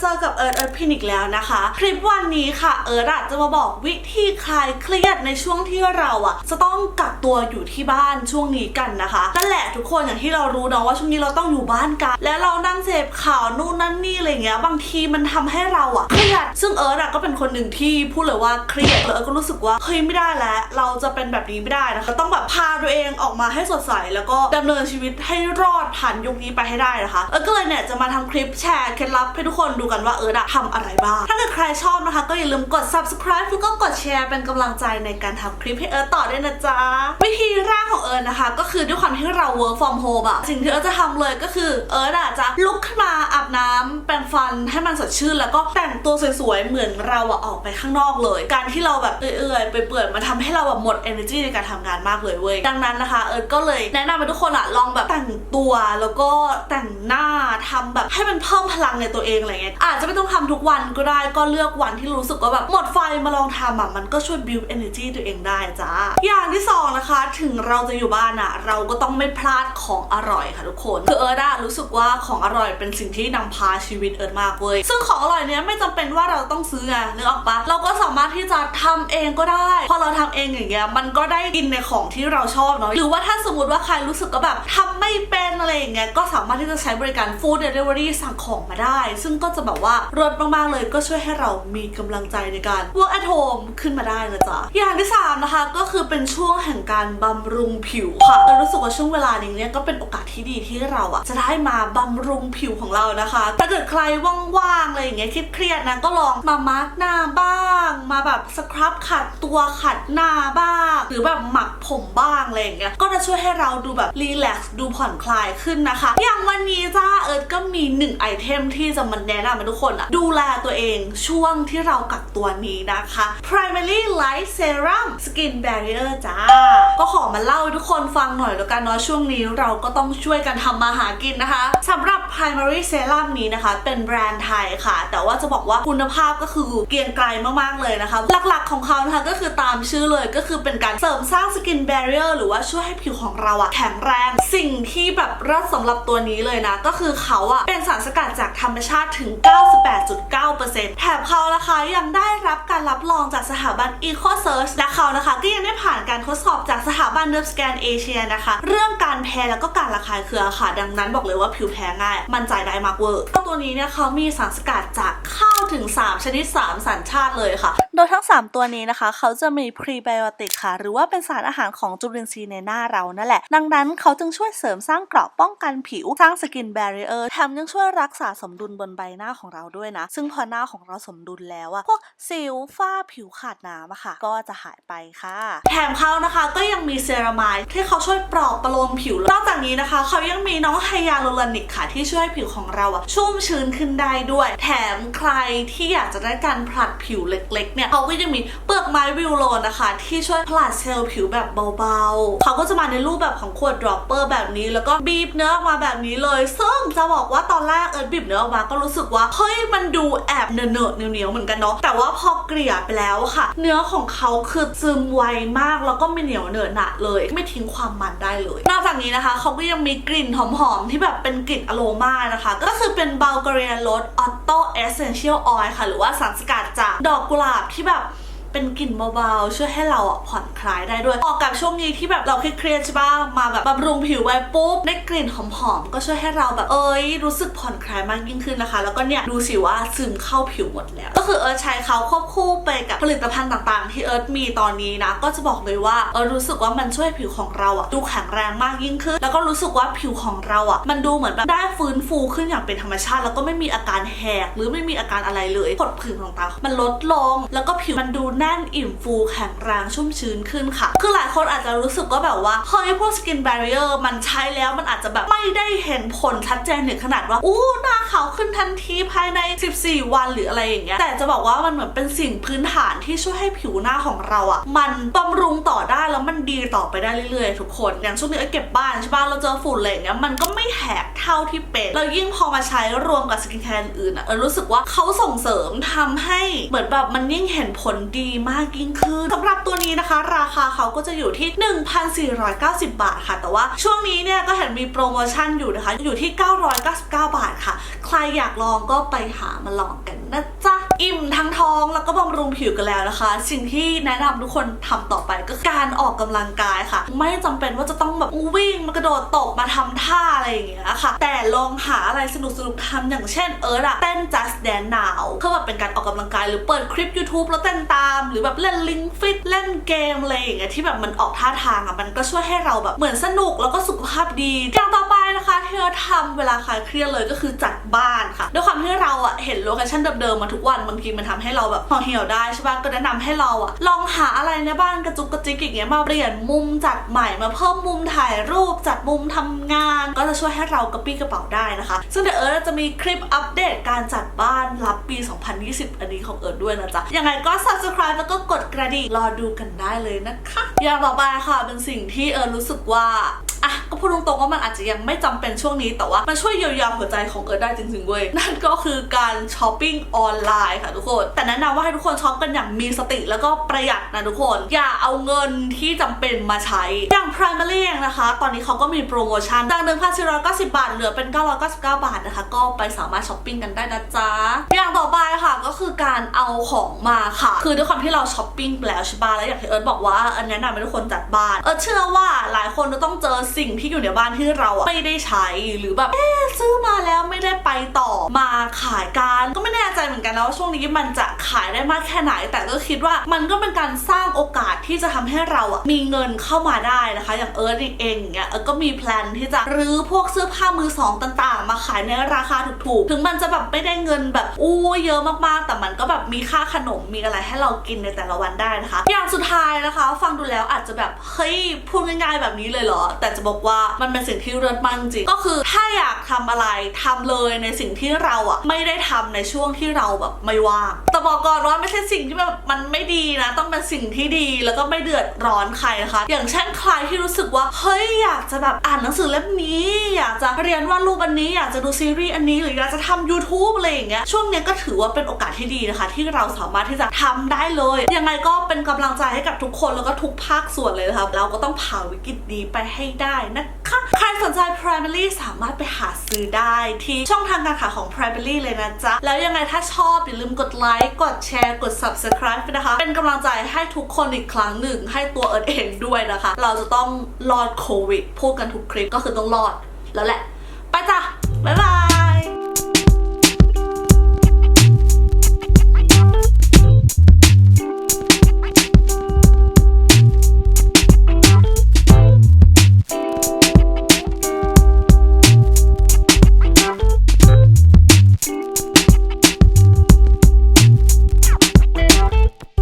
เจอกับเอิร์ธเอิร์ธพินิกแล้วนะคะ คลิปวันนี้ค่ะเอิร์ธอะจะมาบอกวิธีคลายเครียดในช่วงที่เราอะจะต้องกักตัวอยู่ที่บ้านช่วงนี้กันนะคะนั่นแหละทุกคนอย่างที่เรารู้เนาะว่าช่วงนี้เราต้องอยู่บ้านกันแล้วเรานั่งเสพข่าวนู่นนั่นนี่อะไรเงี้ยบางทีมันทำให้เราอะเครียดซึ่งเอิร์ธก็เป็นคนหนึ่งที่พูดเลยว่าเครียดแล้วเอิร์ธก็รู้สึกว่าเฮ้ยไม่ได้แล้ว เราจะเป็นแบบนี้ไม่ได้นะคะต้องแบบพาตัวเองออกมาให้สดใสแล้วก็ดำเนินชีวิตให้รอดผ่านยุคนี้ไปให้ได้นะคะเอิร์ธก็เลยเนี่ยจะมาทำคลิปแชร์เคล็ดลับให้ทุกคนดูกันว่าเอิร์ดทำอะไรบ้าง ถ้าเกิดใครชอบนะคะ ก็อย่าลืมกด subscribe แล้วก็กดแชร์เป็นกำลังใจในการทำคลิปให้เอิร์ดต่อด้วยนะจ๊ะ วิธีแรกของเอิร์ดนะคะ ก็คือด้วยความที่เรา work from home อะสิ่งที่เอิร์ดจะทำเลยก็คือเอิร์ดอะจะลุกขึ้นมาอาบน้ำันให้มันสดชื่น แล้วก็แต่งตัวสวยๆ เหมือนเราอะออกไปข้างนอกเลย การที่เราแบบเอื่อยๆไปเปื่อยมันทำให้เราแบบหมด energy ในการทำงานมากเลยเว้ย ดังนั้นนะคะ เอิร์ธก็เลยแนะนำให้ทุกคนอะลองแบบแต่งตัวแล้วก็แต่งหน้าทำแบบให้มันเพิ่มพลังในตัวเองอะไรเงี้ย อาจจะไม่ต้องทำทุกวันก็ได้ ก็เลือกวันที่รู้สึกว่าแบบหมดไฟมาลองทำอะมันก็ช่วย build energy ตัวเองได้จ้า อย่างที่สองนะคะ ถึงเราจะอยู่บ้านอะเราก็ต้องไม่พลาดของอร่อยค่ะทุกคน คือเอิร์ธอะรู้สึกว่าของอร่อยเป็นสิ่งที่นำพาชีวิตเอิร์ธมากเว้ย ซึ่งของอร่อยเนี้ยไม่จำเป็นว่าเราต้องซื้อไงนึกออกปะเราก็สามารถที่จะทำเองก็ได้ พอเราทำเองอย่างเงี้ยมันก็ได้กินในของที่เราชอบเนาะหรือว่าถ้าสมมติว่าใครรู้สึกก็แบบทำไม่เป็นอะไรอย่างเงี้ยก็สามารถที่จะใช้บริการ food delivery สั่งของมาได้ ซึ่งก็จะแบบว่าลดมากๆเลยก็ช่วยให้เรามีกำลังใจในการ work at home ขึ้นมาได้นะจ๊ะอย่างที่สามนะคะก็คือเป็นช่วงแห่งการบำรุงผิวค่ะเรารู้สึกว่าช่วงเวลานี้เนี่ยก็เป็นโอกาสที่ดีที่เราอะจะได้มาบำรุงผิวของเรานะคะถ้าเกิดใครว่างๆอะไรอย่างเงี้ยเครียดๆนะก็ลองมามาร์กหน้าบ้าง มาแบบสครับขัดตัวขัดหน้าบ้าง หรือแบบหมักผมบ้างอะไรอย่างเงี้ยก็จะช่วยให้เราดูแบบรีแลกซ์ดูผ่อนคลายขึ้นนะคะ อย่างวันนี้จ้าเอิร์ธก็มีหนึ่งไอเทมที่จะมาแนะนำให้ทุกคนอะดูแลตัวเองช่วงที่เรากักตัวนี้นะคะ Primary Light Serum Skin Barrier จ้า ก็ขอมาเล่าให้ทุกคนฟังหน่อยแล้วกันเนาะช่วงนี้เราก็ต้องช่วยกันทำมาหากินนะคะสำหรับ Primary Serum นี้นะคะเป็นแบรรนด์ไทยค่ะ แต่ว่าจะบอกว่าคุณภาพก็คือเกียงไกรมากๆเลยนะคะ หลักๆของเขานะคะก็คือตามชื่อเลยก็คือเป็นการเสริมสร้างสกินแบเร r เ e อร์หรือว่าช่วยให้ผิวของเราอะแข็งแรง สิ่งที่แบบเลิศสำหรับตัวนี้เลยนะ ก็คือเขาอะเป็นสารสกัดจากธรรมชาติถึง 98.9%แถมเขานะคะยังได้รับการรับรองจากสถาบัน Eco Search และเขานะคะ ก็ยังได้ผ่านการทดสอบจากสถาบัน Nerve Scan Asia นะคะ เรื่องการแพ้แล้วก็การระคายเคืองค่ะ ดังนั้นบอกเลยว่าผิวแพ้ง่าย มั่นใจได้มากเวอร์ตัวนี้เนี่ยเขาามีสารสกัดจาก ถึง 3 ชนิด 3 สัญชาติเลยค่ะ โดยทั้ง 3 ตัวนี้นะคะ เขาจะมีพรีไบโอติกค่ะ หรือว่าเป็นสารอาหารของจุลินทรีย์ในหน้าเรานั่นแหละ ดังนั้นเขาจึงช่วยเสริมสร้างเกราะป้องกันผิว สร้างสกินแบร r เ e อร์แถมยังช่วยรักษาสมดุลบนใบหน้าของเราด้วยนะ ซึ่งพอหน้าของเราสมดุลแล้วอะพวกสิวฝ้าผิวขาดน้ำอะค่ะ ก็จะหายไปค่ะ แถมเขานะคะก็ยังมีเซรามายที่เขาช่วยปลอบประโลมผิว นอกจากนี้นะคะ เขายังมีน้องไฮยาลูรอนิกค่ะที่ช่วยให้ผิวของเราอะชุ่มชื้นขึ้นได้ด้วย แถมใครที่อยากจะได้การผลัดผิวเล็กๆเนี่ยเขาก็ยังมีเปลือกไม้วิวโลนะคะ ที่ช่วยผลัดเซลล์ผิวแบบเบาๆ เขาก็จะมาในรูปแบบของขวดดรอปเปอร์แบบนี้ แล้วก็บีบเนื้อออกมาแบบนี้เลย ซึ่งจะบอกว่าตอนแรกเอิร์ธบีบเนื้อออกมาก็รู้สึกว่าเฮ้ยมันดูแอบเนอะเนอะๆเหนียวๆเหมือนกันเนาะแต่ว่าพอเกลี่ยไปแล้วค่ะ เนื้อของเขาคือซึมไวมากแล้วก็ไม่เหนียวเหนอะหนะเลย ไม่ทิ้งความมันได้เลย นอกจากนี้นะคะเขาก็ยังมีกลิ่นหอมๆที่แบบเป็นกลิ่นอโรมานะคะ ก็คือเป็น Bulgarian Rose ออยค่ะ หรือว่าสารสกัดจากดอกกุหลาบที่แบบ เป็นกลิ่นเบาๆช่วยให้เราอะผ่อนคลายได้ด้วยเหมาะกับช่วงนี้ที่แบบเราเครียดใช่ป่ะมาแบบบำรุงผิวไว้ปุ๊บได้กลิ่นหอมๆก็ช่วยให้เราแบบเอ้ยรู้สึกผ่อนคลายมากยิ่งขึ้นนะคะ แล้วก็เนี่ยดูสิว่าซึมเข้าผิวหมดแล้ว ก็คือเอิร์ธใช้เขาควบคู่ไปกับผลิตภัณฑ์ต่างๆ ที่เอิร์ธมีตอนนี้นะ ก็จะบอกเลยว่าเออรู้สึกว่ามันช่วยผิวของเราอะดูแข็งแรงมากยิ่งขึ้น แล้วก็รู้สึกว่าผิวของเราอะมันดูเหมือนแบบได้ฟื้นฟูขึ้นอย่างเป็นธรรมชาติ แล้วก็ไม่มีอาการแหกหรือไม่มีอาการอะไรเลยผดผื่นต่างๆมันลดลงแล้วก็ผิวมันดูแแน่นอิ่มฟูแข็งแรงชุ่มชื้นขึ้นค่ะ คือหลายคนอาจจะรู้สึกว่าแบบว่าเฮ้ยพวกสกินแบร r เ e อร์มันใช้แล้วมันอาจจะแบบไม่ได้เห็นผลชัดเจนถึงขนาดว่า อู้หน้าขาวขึ้นทันทีภายใน 14 วันหรืออะไรอย่างเงี้ยแต่จะบอกว่ามันเหมือนเป็นสิ่งพื้นฐานที่ช่วยให้ผิวหน้าของเราอะ่ะ มันบำรุงต่อได้แล้วมันดีต่อไปได้เรื่อยๆ ทุกคนอย่างช่วงนี้เอ้เก็บบ้านใช่ป่ะเราเจอฝุ่นอะไรเงี้ยมันก็ไม่แหกเท่าที่เป็นแล้วยิ่งพอมาใช้รวมกับสกินแคร์อื่นๆอะรู้สึกว่าเขาส่งเสริมทำให้เหมือนแบบมันยิ่งเห็นผลดีมากยิ่งขึ้นสำหรับตัวนี้นะคะ ราคาเขาก็จะอยู่ที่ 1,490 บาทค่ะ แต่ว่าช่วงนี้เนี่ยก็เห็นมีโปรโมชั่นอยู่นะคะ อยู่ที่ 999 บาทค่ะ ใครอยากลองก็ไปหามาลองกันนะจ๊ะ อิ่มทั้งท้องแล้วก็บำรุงผิวกันแล้วนะคะ สิ่งที่แนะนำทุกคนทำต่อไปก็การออกกำลังกายค่ะ ไม่จำเป็นว่าจะต้องแบบวิ่งมากระโดดตบมาทำท่าอะไรอย่างเงี้ยค่ะ แต่ลองหาอะไรสนุกสนุกๆทำอย่างเช่นเอิร์ธอะเต้น just dance now เพื่อแบบเป็นการออกกำลังกายหรือเปิดคลิป YouTube แล้วเต้นตาม หรือแบบเล่นลิงฟิตเล่นเกมอะไรอย่างเงี้ยที่แบบมันออกท่าทางอะมันก็ช่วยให้เราแบบเหมือนสนุกแล้วก็สุขภาพดีอย่างต่อไปนะคะที่เราทำเวลาคลายเครียดเลยก็คือจัดบ้านค่ะ ด้วยความที่เราอะเห็นโลเคชั่นเดิมๆมาทุกวันบางทีมันทำให้เราแบบห่อเหี่ยวได้ใช่ปะก็แนะนำให้เราอะลองหาอะไรในบ้านกระจุกกระจิกอย่างเงี้ยมาเปลี่ยนมุมจัดใหม่มาเพิ่มมุมถ่ายรูปจัดมุมทำงาน ก็จะช่วยให้เรากระปี้กระเป๋าได้นะคะ ซึ่งเดี๋ยวเอิร์ธจะมีคลิปอัปเดตการจัดบ้านรับปี 2020 อันนี้ของเอิร์ธด้วยนะจ๊ะยังไงก็ subscribe แล้วก็กดกระดิ่งรอดูกันได้เลยนะคะอย่างต่อไปค่ะเป็นสิ่งที่เอิร์ธรู้สึกว่า ก็พูดตรงๆว่ามันอาจจะยังไม่จำเป็นช่วงนี้แต่ว่ามันช่วยเยียวยาหัวใจของเอิร์ธได้จริงๆเว้ยนั่นก็คือการช้อปปิ้งออนไลน์ค่ะทุกคน แต่แนะนำว่าให้ทุกคนช้อปกันอย่างมีสติแล้วก็ประหยัดนะทุกคน อย่าเอาเงินที่จำเป็นมาใช้ อย่าง Primary เองนะคะ ตอนนี้เขาก็มีโปรโมชั่นจาก1,490บาทเหลือเป็น999บาทนะคะ ก็ไปสามารถช้อปปิ้งกันได้นะจ๊ะอย่างต่อไปค่ะก็คือการเอาของมาค่ะ คือด้วยความที่เราช้อปปิ้งไปแล้วใช่ปะแล้วอย่างที่เอิร์ธบอกว่าอันแนะนำให้ทุกคนจัดบ้านเอิร์ธเชื่อว่าหลายคนจะต้องเจอสิ่งทที่อยู่ในบ้านที่เราอะไม่ได้ใช้หรือแบบเอ๊ซื้อมาแล้วไม่ได้ไปต่อมาขายกันก็ไม่แน่ใจเหมือนกันนะว่าช่วงนี้มันจะขายได้มากแค่ไหน แต่ก็คิดว่ามันก็เป็นการสร้างโอกาสที่จะทำให้เราอะมีเงินเข้ามาได้นะคะ อย่างเอิร์ธเององเงี้ยเอิร์ธก็มีแพลนที่จะรื้อพวกเสื้อผ้ามือสองต่าง ๆ มาขายในราคาถูกๆ ถึงมันจะแบบไม่ได้เงินแบบอู้เยอะมากๆ แต่มันก็แบบมีค่าขนมมีอะไรให้เรากินในแต่ละวันได้นะคะ อย่างสุดท้ายนะคะ ฟังดูแล้วอาจจะแบบเฮ้ยพูดง่ายๆแบบนี้เลยเหรอ แต่จะบอกว่ามันเป็นสิ่งที่เลิศมากจริงก็คือถ้าอยากทำอะไรทำเลยในสิ่งที่เราอะไม่ได้ทำในช่วงที่เราแบบไม่ว่างแต่บอกก่อนว่าไม่ใช่สิ่งที่แบบมันไม่ดี เป็นสิ่งที่ดีแล้วก็ไม่เดือดร้อนใครนะคะ อย่างเช่นใครที่รู้สึกว่าเฮ้ยอยากจะแบบอ่านหนังสือเล่มนี้ อยากจะเรียนวาดรูปอันนี้ อยากจะดูซีรีส์อันนี้หรืออยากจะทำ YouTube อะไรอย่างเงี้ยช่วงนี้ก็ถือว่าเป็นโอกาสที่ดีนะคะ ที่เราสามารถที่จะทำได้เลย ยังไงก็เป็นกำลังใจให้กับทุกคนแล้วก็ทุกภาคส่วนเลยนะคะเราก็ต้องผ่าวิกฤตนี้ไปให้ได้นะคะใครสนใจ Primary สามารถไปหาซื้อได้ที่ช่องทางการขายของ Primary เลยนะจ๊ะแล้วยังไงถ้าชอบอย่าลืมกดไลค์กดแชร์กด Subscribe นะคะ เป็นกำลังใจให้ทุกคนอีกครั้งหนึ่ง ให้ตัวเอิร์ธเองด้วยนะคะ เราจะต้องรอดโควิดพูดกันทุกคลิปก็คือต้องรอดแล้วแหละ ไปจ้ะ บ๊ายบาย